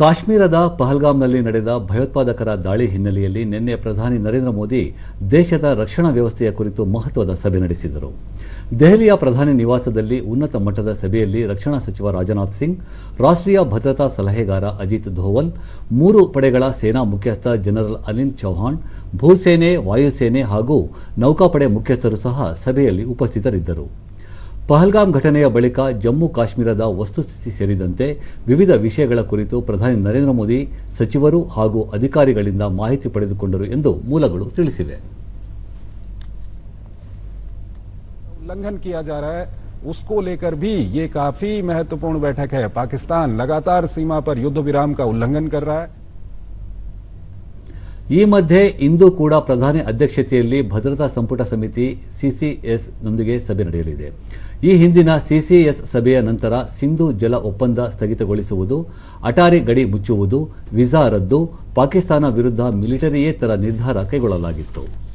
ಕಾಶ್ಮೀರದ ಪಹಲ್ಗಾಮ್ನಲ್ಲಿ ನಡೆದ ಭಯೋತ್ಪಾದಕರ ದಾಳಿ ಹಿನ್ನೆಲೆಯಲ್ಲಿ ನಿನ್ನೆ ಪ್ರಧಾನಿ ನರೇಂದ್ರ ಮೋದಿ ದೇಶದ ರಕ್ಷಣಾ ವ್ಯವಸ್ಥೆಯ ಕುರಿತು ಮಹತ್ವದ ಸಭೆ ನಡೆಸಿದರು. ದೆಹಲಿಯ ಪ್ರಧಾನಿ ನಿವಾಸದಲ್ಲಿ ಉನ್ನತ ಮಟ್ಟದ ಸಭೆಯಲ್ಲಿ ರಕ್ಷಣಾ ಸಚಿವ ರಾಜನಾಥ್ ಸಿಂಗ್, ರಾಷ್ಟ್ರೀಯ ಭದ್ರತಾ ಸಲಹೆಗಾರ ಅಜಿತ್ ಧೋವಲ್ ಮೂರು ಪಡೆಗಳ ಸೇನಾ ಮುಖ್ಯಸ್ಥ ಜನರಲ್ ಅನಿಲ್ ಚೌಹಾಣ್, ಭೂಸೇನೆ, ವಾಯುಸೇನೆ ಹಾಗೂ ನೌಕಾಪಡೆ ಮುಖ್ಯಸ್ಥರು ಸಹ ಸಭೆಯಲ್ಲಿ ಉಪಸ್ಥಿತರಿದ್ದರು. ಪಹಲ್ಗಾಮ್ ಘಟನೆಯ ಬಳಿಕ ಜಮ್ಮು ಕಾಶ್ಮೀರದ ವಸ್ತುಸ್ಥಿತಿ ಸೇರಿದಂತೆ ವಿವಿಧ ವಿಷಯಗಳ ಕುರಿತು ಪ್ರಧಾನಿ ನರೇಂದ್ರ ಮೋದಿ ಸಚಿವರು ಹಾಗೂ ಅಧಿಕಾರಿಗಳಿಂದ ಮಾಹಿತಿ ಪಡೆದುಕೊಂಡರು ಎಂದು ಮೂಲಗಳು ತಿಳಿಸಿವೆ उल्लंघन किया जा रहा है उसको लेकर भी ये काफी महत्वपूर्ण बैठक है पाकिस्तान लगातार सीमा पर युद्ध विराम का उल्लंघन कर रहा है ಈ ಮಧ್ಯೆ ಇಂದು ಕೂಡ ಪ್ರಧಾನಿ ಅಧ್ಯಕ್ಷತೆಯಲ್ಲಿ ಭದ್ರತಾ ಸಂಪುಟ ಸಮಿತಿ ಸಿಸಿಎಸ್ ನೊಂದಿಗೆ ಸಭೆ ನಡೆಯಲಿದೆ. ಈ ಹಿಂದಿನ ಸಿಸಿಎಸ್ ಸಭೆಯ ನಂತರ ಸಿಂಧು ಜಲ ಒಪ್ಪಂದ ಸ್ಥಗಿತಗೊಳಿಸುವುದು, ಅಟಾರಿ ಗಡಿ ಮುಚ್ಚುವುದು, ವಿಸಾ ರದ್ದು, ಪಾಕಿಸ್ತಾನ ವಿರುದ್ಧ ಮಿಲಿಟರಿಯೇತರ ನಿರ್ಧಾರ ಕೈಗೊಳ್ಳಲಾಗಿತ್ತು.